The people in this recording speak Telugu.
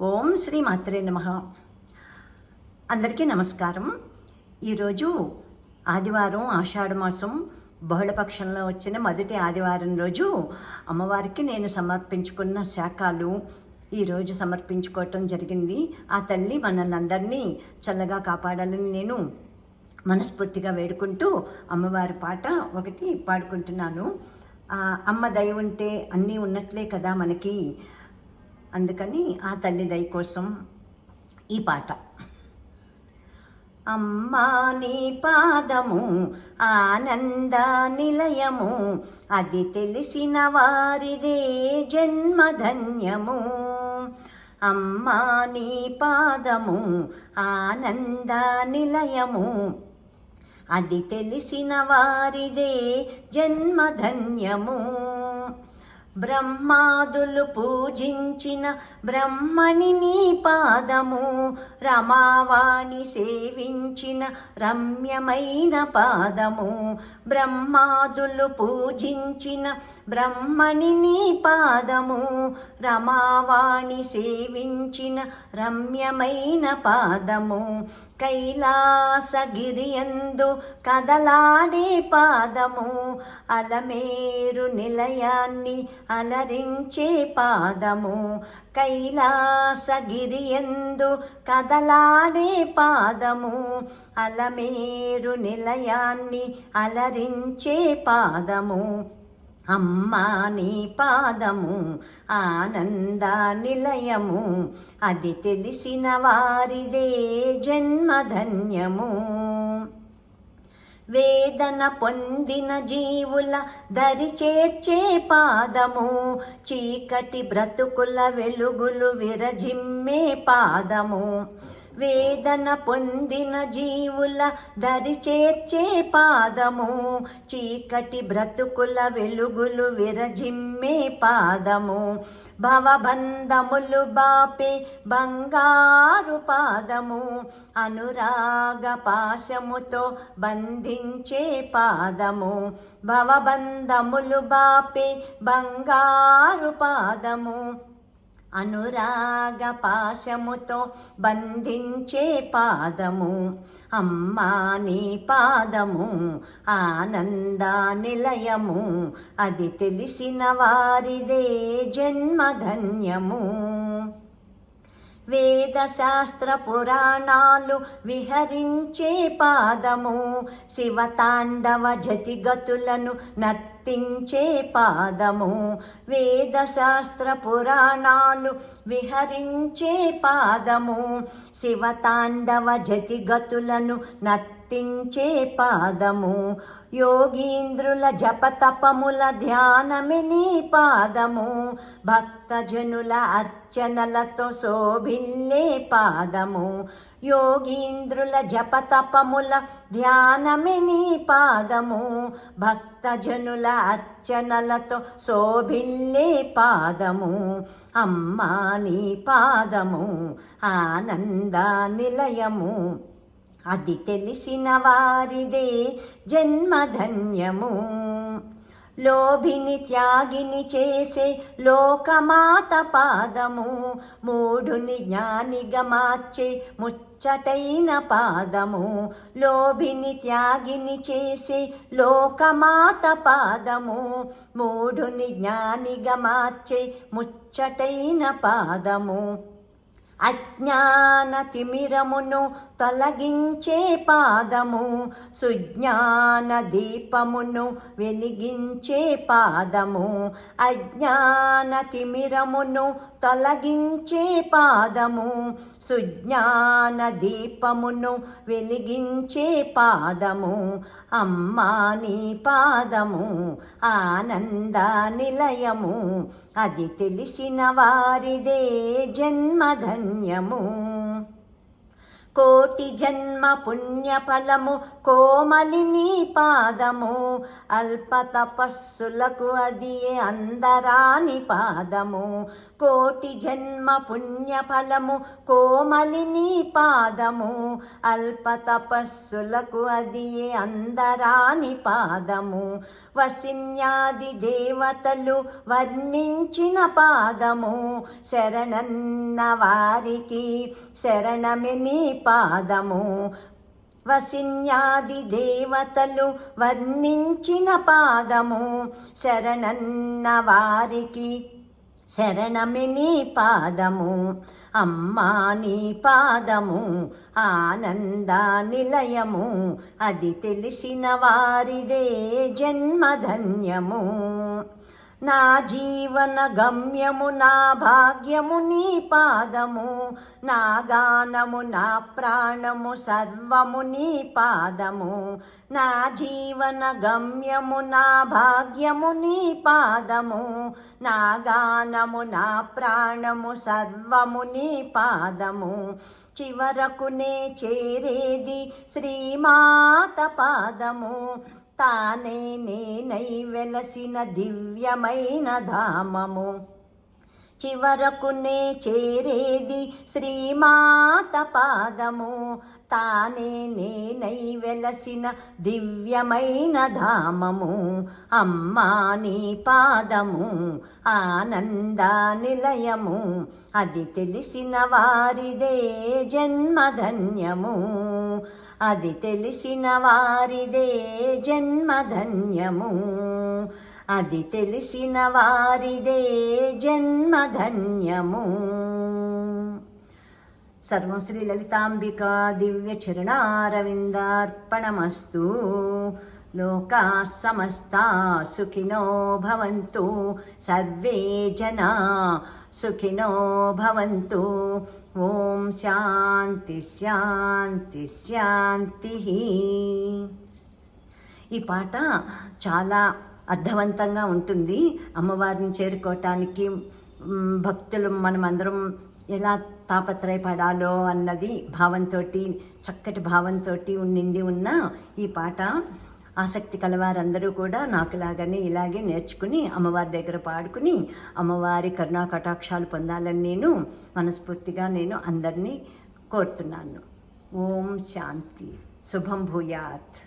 ఓం శ్రీ మాత్రే నమ. అందరికీ నమస్కారం. ఈరోజు ఆదివారం ఆషాఢ మాసం బహుళపక్షంలో వచ్చిన మొదటి ఆదివారం రోజు అమ్మవారికి నేను సమర్పించుకున్న శాఖలు ఈరోజు సమర్పించుకోవటం జరిగింది. ఆ తల్లి మనల్ని అందరినీ చల్లగా కాపాడాలని నేను మనస్ఫూర్తిగా వేడుకుంటూ అమ్మవారి పాట ఒకటి పాడుకుంటున్నాను. అమ్మ దయ ఉంటే అన్నీ ఉన్నట్లే కదా మనకి. అందుకని ఆ తల్లి దయ కోసం ఈ పాట. అమ్మా నీ పాదము ఆనంద నిలయము అది తెలిసిన వారిదే జన్మధన్యము. అమ్మా నీ పాదము ఆనంద నిలయము అది తెలిసిన వారిదే జన్మధన్యము. బ్రహ్మాదులు పూజించిన బ్రహ్మని నీ పాదము రమావాణి సేవించిన రమ్యమైన పాదము. బ్రహ్మాదులు పూజించిన బ్రహ్మని నీ పాదము రమావాణి సేవించిన రమ్యమైన పాదము. కైలాసగిరియందు కదలాడే పాదము అలమేరు నిలయాన్ని అలరించే పాదము. కైలాసగిరియందు కదలాడే పాదము అలమేరు నిలయాన్ని అలరించే పాదము. అమ్మా నీ పాదము ఆనంద నిలయము. అది తెలిసిన వారిదే జన్మధన్యము వేదన పొందిన జీవుల దరి చేర్చే పాదము చీకటి బ్రతుకుల వెలుగులు విరజిమ్మే పాదము. వేదన పొందిన జీవుల దరి చేర్చే పాదము చీకటి బ్రతుకుల వెలుగులు విరజిమ్మే పాదము. భవబంధములు బాపే బంగారు పాదము అనురాగ పాశముతో బంధించే పాదము. భవబంధములు బాపే బంగారు పాదము అనురాగ పాశముతో బంధించే పాదము అమ్మా నీ పాదము ఆనంద నిలయము అది తెలిసిన వారిదే జన్మధన్యము. వేదశాస్త్ర పురాణాలు విహరించే పాదము. శివతాండవ జతిగతులను నర్తించే పాదము. వేదశాస్త్ర పురాణాలు విహరించే పాదము. శివతాండవ జతిగతులను నర్తించే పాదము. యోగీంద్రుల జపతపముల ధ్యానమి నీ పాదము. భక్తజనుల అర్చనలతో శోభిల్లే పాదము. యోగీంద్రుల జపతపముల ధ్యానమి నీ పాదము. భక్తజనుల అర్చనలతో శోభిల్లే పాదము. అమ్మా నీ పాదము ఆనంద నిలయము. అది తెలిసిన వారిదే జన్మధన్యము. లోభిని త్యాగిని చేసే లోకమాత పాదము. మూఢుని జ్ఞానిగా మార్చే ముచ్చటైన పాదము. లోభిని త్యాగిని చేసే లోకమాత పాదము. మూఢుని జ్ఞానిగా మార్చే ముచ్చటైన పాదము. అజ్ఞాన తిమిరమును తొలగించే పాదము సుజ్ఞాన దీపమును వెలిగించే పాదము అజ్ఞాన తిమిరమును తొలగించే పాదము సుజ్ఞాన దీపమును వెలిగించే పాదము అమ్మా నీ పాదము ఆనంద నిలయము అది తెలిసిన వారిదే జన్మధన్యము. కోటి జన్మ పుణ్యఫలము కోమలిని పాదము అల్ప తపస్సులకు అది అందరాని పాదము. కోటి జన్మ పుణ్యఫలము కోమలిని పాదము అల్ప తపస్సులకు అది అందరాని పాదము. వసిన్యాది దేవతలు వర్ణించిన పాదము శరణన్న వారికి శరణమిని పాదము. వసిన్యాది దేవతలు వర్ణించిన పాదము శరణన్న వారికి శరణమిని పాదము అమ్మా నీ పాదము ఆనంద నిలయము అది తెలిసిన వారిదే జన్మధన్యము. నా జీవన గమ్యము నా భాగ్యము నీ పాదము నా గానము నా ప్రాణము సర్వము నీ పాదము. నా జీవన గమ్యము నా భాగ్యము నీ పాదము. నా గానము నా ప్రాణము సర్వము నీ పాదము. చివరకునే చేరేది శ్రీమాత పాదము. తానే నేనై వెలసిన దివ్యమైన ధామము. చివరకునే చేరేది శ్రీమాత పాదము. తానే నేనై వెలసిన దివ్యమైన ధామము. అమ్మా నీ పాదము ఆనంద నిలయము. అది తెలిసిన వారిదే జన్మధన్యము. అది తెలిసిన వారిదే జన్మధన్యము. అది తెలిసిన వారిదే జన్మధన్యము. సర్వం శ్రీ లలితాంబికా దివ్య చరణారవిందార్పణమస్తు లోకా సమస్తా సుఖినో భవంతు. సర్వే జనా సుఖినో భవంతు. ఓం శాంతి శాంతి శాంతి. ఈ పాట చాలా అర్థవంతంగా ఉంటుంది. అమ్మవారిని చేరుకోవటానికి భక్తులు మనమందరం ఎలా తాపత్రయపడాలో అన్నది భావంతో చక్కటి భావంతో నిండి ఉన్న ఈ పాట. ఆసక్తి కలవారందరూ కూడా నాకులాగానే ఇలాగే నేర్చుకుని అమ్మవారి దగ్గర పాడుకుని అమ్మవారి కరుణా కటాక్షాలు పొందాలని నేను మనస్ఫూర్తిగా నేను అందరినీ కోరుతున్నాను. ఓం శాంతి. శుభం భూయాత్.